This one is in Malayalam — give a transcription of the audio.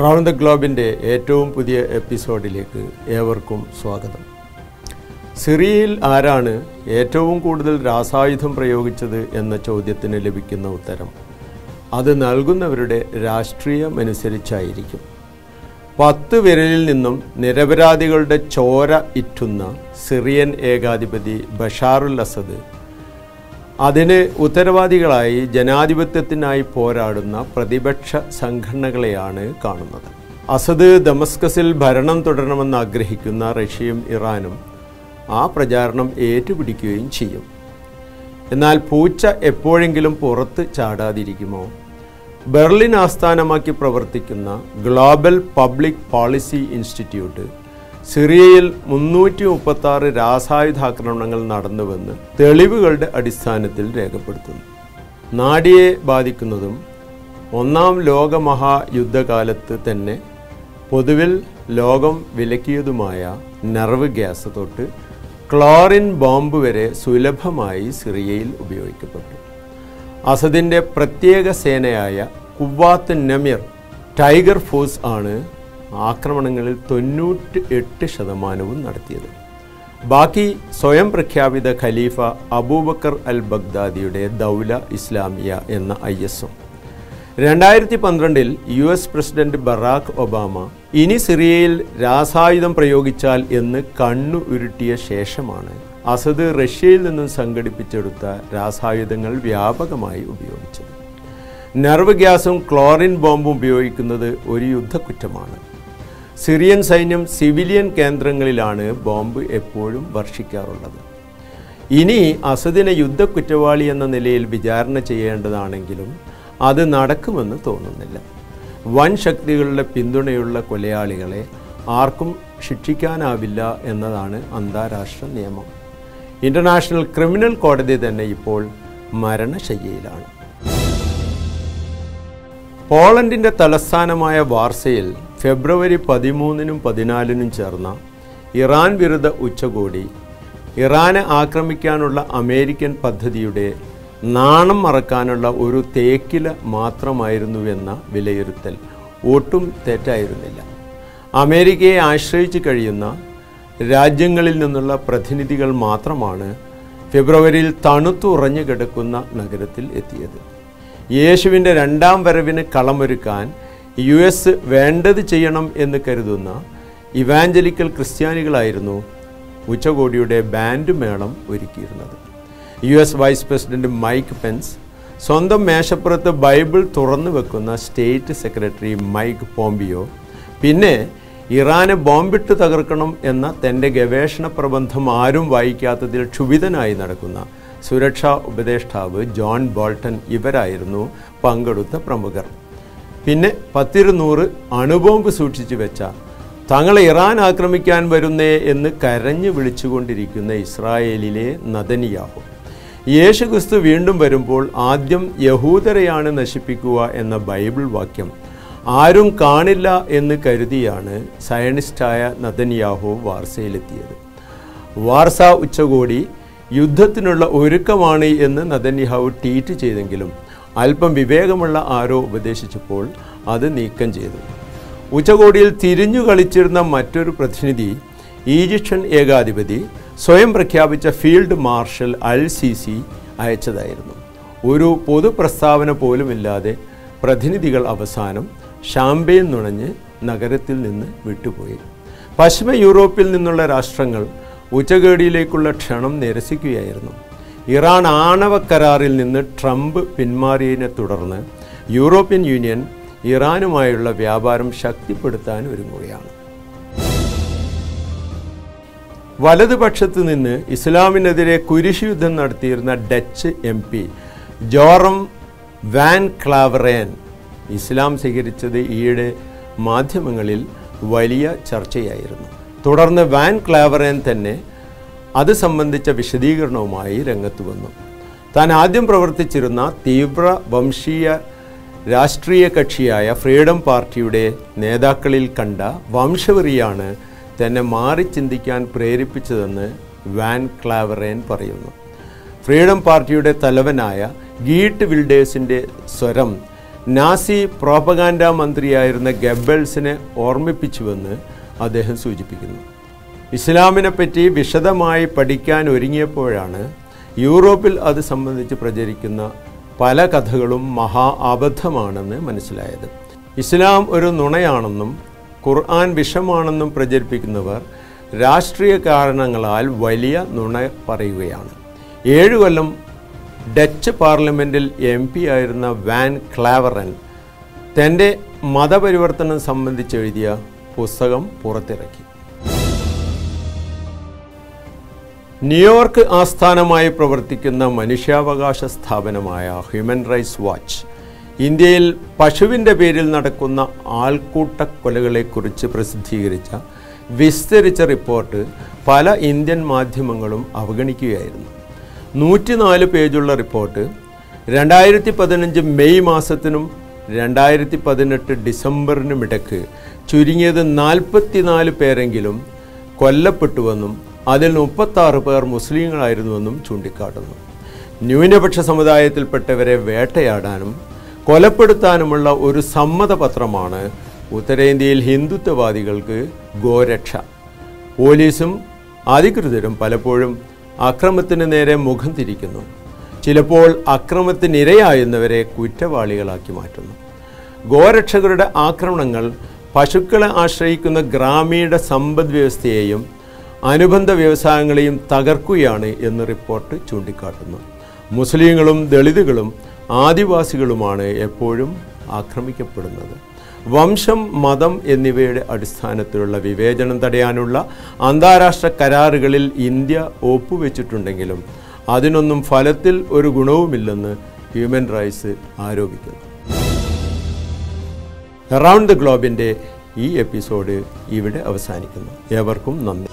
റൗണ്ട് ദ ഗ്ലോബിന്റെ ഏറ്റവും പുതിയ എപ്പിസോഡിലേക്ക് ഏവർക്കും സ്വാഗതം. സിറിയയിൽ ആരാണ് ഏറ്റവും കൂടുതൽ രാസായുധം പ്രയോഗിച്ചത് എന്ന ചോദ്യത്തിന് ലഭിക്കുന്ന ഉത്തരം അത് നൽകുന്നവരുടെ രാഷ്ട്രീയമനുസരിച്ചായിരിക്കും. പത്ത് വിരലിൽ നിന്നും നിരപരാധികളുടെ ചോര ഇറ്റുന്ന സിറിയൻ ഏകാധിപതി ബഷാറുൽ അസദ് അതിന് ഉത്തരവാദികളായി ജനാധിപത്യത്തിനായി പോരാടുന്ന പ്രതിപക്ഷ സംഘടനകളെയാണ് കാണുന്നത്. അസദ് ദമസ്കസിൽ ഭരണം തുടരണമെന്ന് ആഗ്രഹിക്കുന്ന റഷ്യയും ഇറാനും ആ പ്രചാരണം ഏറ്റുപിടിക്കുകയും ചെയ്യും. എന്നാൽ പൂച്ച എപ്പോഴെങ്കിലും പുറത്ത് ചാടാതിരിക്കുമോ? ബെർലിൻ ആസ്ഥാനമാക്കി പ്രവർത്തിക്കുന്ന ഗ്ലോബൽ പബ്ലിക് പോളിസി ഇൻസ്റ്റിറ്റ്യൂട്ട് സിറിയയിൽ മുന്നൂറ്റി മുപ്പത്തി ആറ് രാസായുധാക്രമണങ്ങൾ നടന്നുവെന്ന് തെളിവുകളുടെ അടിസ്ഥാനത്തിൽ രേഖപ്പെടുത്തുന്നു. നാഡിയെ ബാധിക്കുന്നതും ഒന്നാം ലോകമഹായുദ്ധകാലത്ത് തന്നെ പൊതുവിൽ ലോകം വിലക്കിയതുമായ നെർവ് ഗ്യാസ് തൊട്ട് ക്ലോറിൻ ബോംബ് വരെ സുലഭമായി സിറിയയിൽ ഉപയോഗിക്കപ്പെട്ടു. അസദിന്റെ പ്രത്യേക സേനയായ കുവാത്ത് നമീർ ടൈഗർ ഫോഴ്സ് ആണ് ആക്രമണങ്ങളിൽ തൊണ്ണൂറ്റി എട്ട് ശതമാനവും നടത്തിയത്. ബാക്കി സ്വയം പ്രഖ്യാപിത ഖലീഫ അബൂബക്കർ അൽ ബഗ്ദാദിയുടെ ദൗല ഇസ്ലാമിയ എന്ന ഐ എസും രണ്ടായിരത്തി പന്ത്രണ്ടിൽ U S president Barack Obama ഇനി സിറിയയിൽ രാസായുധം പ്രയോഗിച്ചാൽ എന്ന് കണ്ണു ഉരുട്ടിയ ശേഷമാണ് അസദ് റഷ്യയിൽ നിന്നും സംഘടിപ്പിച്ചെടുത്ത രാസായുധങ്ങൾ വ്യാപകമായി ഉപയോഗിച്ചത്. നെർവ് ഗ്യാസും ക്ലോറിൻ ബോംബും ഉപയോഗിക്കുന്നത് ഒരു യുദ്ധക്കുറ്റമാണ്. സിറിയൻ സൈന്യം സിവിലിയൻ കേന്ദ്രങ്ങളിലാണ് ബോംബ് എപ്പോഴും വർഷിക്കാറുള്ളത്. ഇനി അസദിനെ യുദ്ധക്കുറ്റവാളി എന്ന നിലയിൽ വിചാരണ ചെയ്യേണ്ടതാണെങ്കിലും അത് നടക്കുമെന്ന് തോന്നുന്നില്ല. വൻ ശക്തികളുടെ പിന്തുണയുള്ള കൊലയാളികളെ ആർക്കും ശിക്ഷിക്കാനാവില്ല എന്നതാണ് അന്താരാഷ്ട്ര നിയമം. ഇന്റർനാഷണൽ ക്രിമിനൽ കോടതി തന്നെ ഇപ്പോൾ മരണശയ്യയിലാണ്. പോളണ്ടിന്റെ തലസ്ഥാനമായ വാർസയിൽ ഫെബ്രുവരി പതിമൂന്നിനും പതിനാലിനും ചേർന്ന ഇറാൻ വിരുദ്ധ ഉച്ചകോടി ഇറാനെ ആക്രമിക്കാനുള്ള അമേരിക്കൻ പദ്ധതിയുടെ നാണം മറക്കാനുള്ള ഒരു തേക്കില മാത്രമായിരുന്നുവെന്ന വിലയിരുത്തൽ. ഒട്ടും തെറ്റായിരുന്നില്ല. അമേരിക്കയെ ആശ്രയിച്ച് കഴിയുന്ന രാജ്യങ്ങളിൽ നിന്നുള്ള പ്രതിനിധികൾ മാത്രമാണ് ഫെബ്രുവരിയിൽ തണുത്തുറഞ്ഞു കിടക്കുന്ന നഗരത്തിൽ എത്തിയത്. യേശുവിന്റെ രണ്ടാം വരവിന് കളമൊരുക്കാൻ യു എസ് വേണ്ടത് ചെയ്യണം എന്ന് കരുതുന്ന ഇവാഞ്ചലിക്കൽ ക്രിസ്ത്യാനികളായിരുന്നു ഉച്ചകോടിയുടെ ബാൻഡ് മേളം ഒരുക്കിയിരുന്നത്. U S vice president Mike Pence സ്വന്തം മേശപ്പുറത്ത് ബൈബിൾ തുറന്നു വെക്കുന്ന സ്റ്റേറ്റ് സെക്രട്ടറി മൈക്ക് പോംബിയോ പിന്നെ ഇറാനെ ബോംബിട്ട് തകർക്കണം എന്ന തന്റെ ഗവേഷണ പ്രബന്ധം ആരും വായിക്കാത്തതിൽ ക്ഷുഭിതനായി നടക്കുന്ന സുരക്ഷാ ഉപദേഷ്ടാവ് ജോൺ ബോൾട്ടൺ ഇവരായിരുന്നു പങ്കെടുത്ത പ്രമുഖർ. പിന്നെ പത്തിരുന്നൂറ് അണുബോംബ് സൂക്ഷിച്ചു വെച്ച തങ്ങളെ ഇറാൻ ആക്രമിക്കാൻ വരുന്നേ എന്ന് കരഞ്ഞു വിളിച്ചുകൊണ്ടിരിക്കുന്ന ഇസ്രായേലിലെ നദനിയാഹു. യേശുക്രിസ്തു വീണ്ടും വരുമ്പോൾ ആദ്യം യഹൂദരെയാണ് നശിപ്പിക്കുക എന്ന ബൈബിൾ വാക്യം ആരും കാണില്ല എന്ന് കരുതിയാണ് സയനിസ്റ്റായ നദനിയാഹു വാർസയിലെത്തിയത്. വാർസ ഉച്ചകോടി യുദ്ധത്തിനുള്ള ഒരുക്കമാണ് എന്ന് നദനിയാഹു ട്വീറ്റ് ചെയ്തെങ്കിലും അല്പം വിവേകമുള്ള ആരോ ഉപദേശിച്ചപ്പോൾ അത് നീക്കം ചെയ്തു. ഉച്ചകോടിയിൽ തിരിഞ്ഞു കളിച്ചിരുന്ന മറ്റൊരു പ്രതിനിധി ഈജിപ്ഷ്യൻ ഏകാധിപതി സ്വയം പ്രഖ്യാപിച്ച field marshal al Sisi അയച്ചതായിരുന്നു. ഒരു പൊതു പ്രസ്താവന പോലുമില്ലാതെ പ്രതിനിധികൾ അവസാനം ഷാംബെയിൽ നുണഞ്ഞ് നഗരത്തിൽ നിന്ന് വിട്ടുപോയി. പശ്ചിമ യൂറോപ്പിൽ നിന്നുള്ള രാഷ്ട്രങ്ങൾ ഉച്ചകേടിയിലേക്കുള്ള ക്ഷണം നിരസിക്കുകയായിരുന്നു. ഇറാൻ ആണവ കരാറിൽ നിന്ന് ട്രംപ് പിന്മാറിയതിനെ തുടർന്ന് യൂറോപ്യൻ യൂണിയൻ ഇറാനുമായുള്ള വ്യാപാരം ശക്തിപ്പെടുത്താൻ ഒരുങ്ങുകയാണ്. വലതുപക്ഷത്ത് നിന്ന് ഇസ്ലാമിനെതിരെ കുരിശ് യുദ്ധം നടത്തിയിരുന്ന Dutch M P Joram van Klaveren ഇസ്ലാം സ്വീകരിച്ചത് ഈയിടെ മാധ്യമങ്ങളിൽ വലിയ ചർച്ചയായിരുന്നു. തുടർന്ന് വാൻ ക്ലാവറേൻ തന്നെ അത് സംബന്ധിച്ച വിശദീകരണവുമായി രംഗത്ത് വന്നു. താൻ ആദ്യം പ്രവർത്തിച്ചിരുന്ന തീവ്ര വംശീയ രാഷ്ട്രീയ കക്ഷിയായ ഫ്രീഡം പാർട്ടിയുടെ നേതാക്കളിൽ കണ്ട വംശവെറിയാണ് തന്നെ മാറി ചിന്തിക്കാൻ പ്രേരിപ്പിച്ചതെന്ന് വാൻ ക്ലാവറേൻ പറയുന്നു. ഫ്രീഡം പാർട്ടിയുടെ തലവനായ ഗീട്ട് വിൽഡേഴ്സിന്റെ സ്വരം നാസി പ്രോപ്പഗാൻഡ മന്ത്രിയായിരുന്ന ഗബ്ബൽസിനെ ഓർമ്മിപ്പിച്ചുവെന്ന് അദ്ദേഹം സൂചിപ്പിക്കുന്നു. ഇസ്ലാമിനെ പറ്റി വിശദമായി പഠിക്കാൻ ഒരുങ്ങിയപ്പോഴാണ് യൂറോപ്പിൽ അത് സംബന്ധിച്ച് പ്രചരിക്കുന്ന പല കഥകളും മഹാ അബദ്ധമാണെന്ന് മനസ്സിലായത്. ഇസ്ലാം ഒരു നുണയാണെന്നും ഖുർആൻ വിഷമാണെന്നും പ്രചരിപ്പിക്കുന്നവർ രാഷ്ട്രീയ കാരണങ്ങളാൽ വലിയ നുണ പറയുകയാണ്. ഏഴു കൊല്ലം ഡച്ച് പാർലമെന്റിൽ എം പി ആയിരുന്ന വാൻ ക്ലാവറൻ തന്റെ മതപരിവർത്തനം സംബന്ധിച്ച് എഴുതിയ പുസ്തകം പുറത്തിറക്കി. ന്യൂയോർക്ക് ആസ്ഥാനമായി പ്രവർത്തിക്കുന്ന മനുഷ്യാവകാശ സ്ഥാപനമായ ഹ്യൂമൻ റൈറ്റ്സ് വാച്ച് ഇന്ത്യയിൽ പശുവിന്റെ പേരിൽ നടക്കുന്ന ആൾക്കൂട്ട കൊലകളെക്കുറിച്ച് പ്രസിദ്ധീകരിച്ച വിസ്തരിച്ച റിപ്പോർട്ട് പല ഇന്ത്യൻ മാധ്യമങ്ങളും അവഗണിക്കുകയായിരുന്നു. നൂറ്റിനാല് പേജുള്ള റിപ്പോർട്ട് രണ്ടായിരത്തി പതിനഞ്ച് മെയ് മാസത്തിനും രണ്ടായിരത്തി പതിനെട്ട് ഡിസംബറിനും ഇടയ്ക്ക് ചുരുങ്ങിയത് നാൽപ്പത്തിനാല് പേരെങ്കിലും കൊല്ലപ്പെട്ടുവെന്നും അതിൽ മുപ്പത്താറ് പേർ മുസ്ലിങ്ങളായിരുന്നുവെന്നും ചൂണ്ടിക്കാട്ടുന്നു. ന്യൂനപക്ഷ സമുദായത്തിൽപ്പെട്ടവരെ വേട്ടയാടാനും കൊലപ്പെടുത്താനുമുള്ള ഒരു സമ്മതപത്രമാണ് ഉത്തരേന്ത്യയിൽ ഹിന്ദുത്വവാദികൾക്ക് ഗോരക്ഷ. പോലീസും അധികൃതരും പലപ്പോഴും അക്രമത്തിന് നേരെ മുഖം തിരിക്കുന്നു. ചിലപ്പോൾ അക്രമത്തിനിരയായുന്നവരെ കുറ്റവാളികളാക്കി മാറ്റുന്നു. ഗോരക്ഷകരുടെ ആക്രമണങ്ങൾ പശുക്കളെ ആശ്രയിക്കുന്ന ഗ്രാമീണ സമ്പദ് വ്യവസ്ഥയെയും അനുബന്ധ വ്യവസായങ്ങളെയും തകർക്കുകയാണ് എന്ന് റിപ്പോർട്ട് ചൂണ്ടിക്കാട്ടുന്നു. മുസ്ലിങ്ങളും ദളിതുകളും ആദിവാസികളുമാണ് എപ്പോഴും ആക്രമിക്കപ്പെടുന്നത്. വംശം മതം എന്നിവയുടെ അടിസ്ഥാനത്തിലുള്ള വിവേചനം തടയാനുള്ള അന്താരാഷ്ട്ര കരാറുകളിൽ ഇന്ത്യ ഒപ്പുവെച്ചിട്ടുണ്ടെങ്കിലും അതിനൊന്നും ഫലത്തിൽ ഒരു ഗുണവുമില്ലെന്ന് ഹ്യൂമൻ റൈറ്റ്സ് ആരോപിക്കുന്നു. അറൗണ്ട് ദ ഗ്ലോബിന്റെ ഈ എപ്പിസോഡ് ഇവിടെ അവസാനിക്കുന്നു. ഏവർക്കും നന്ദി.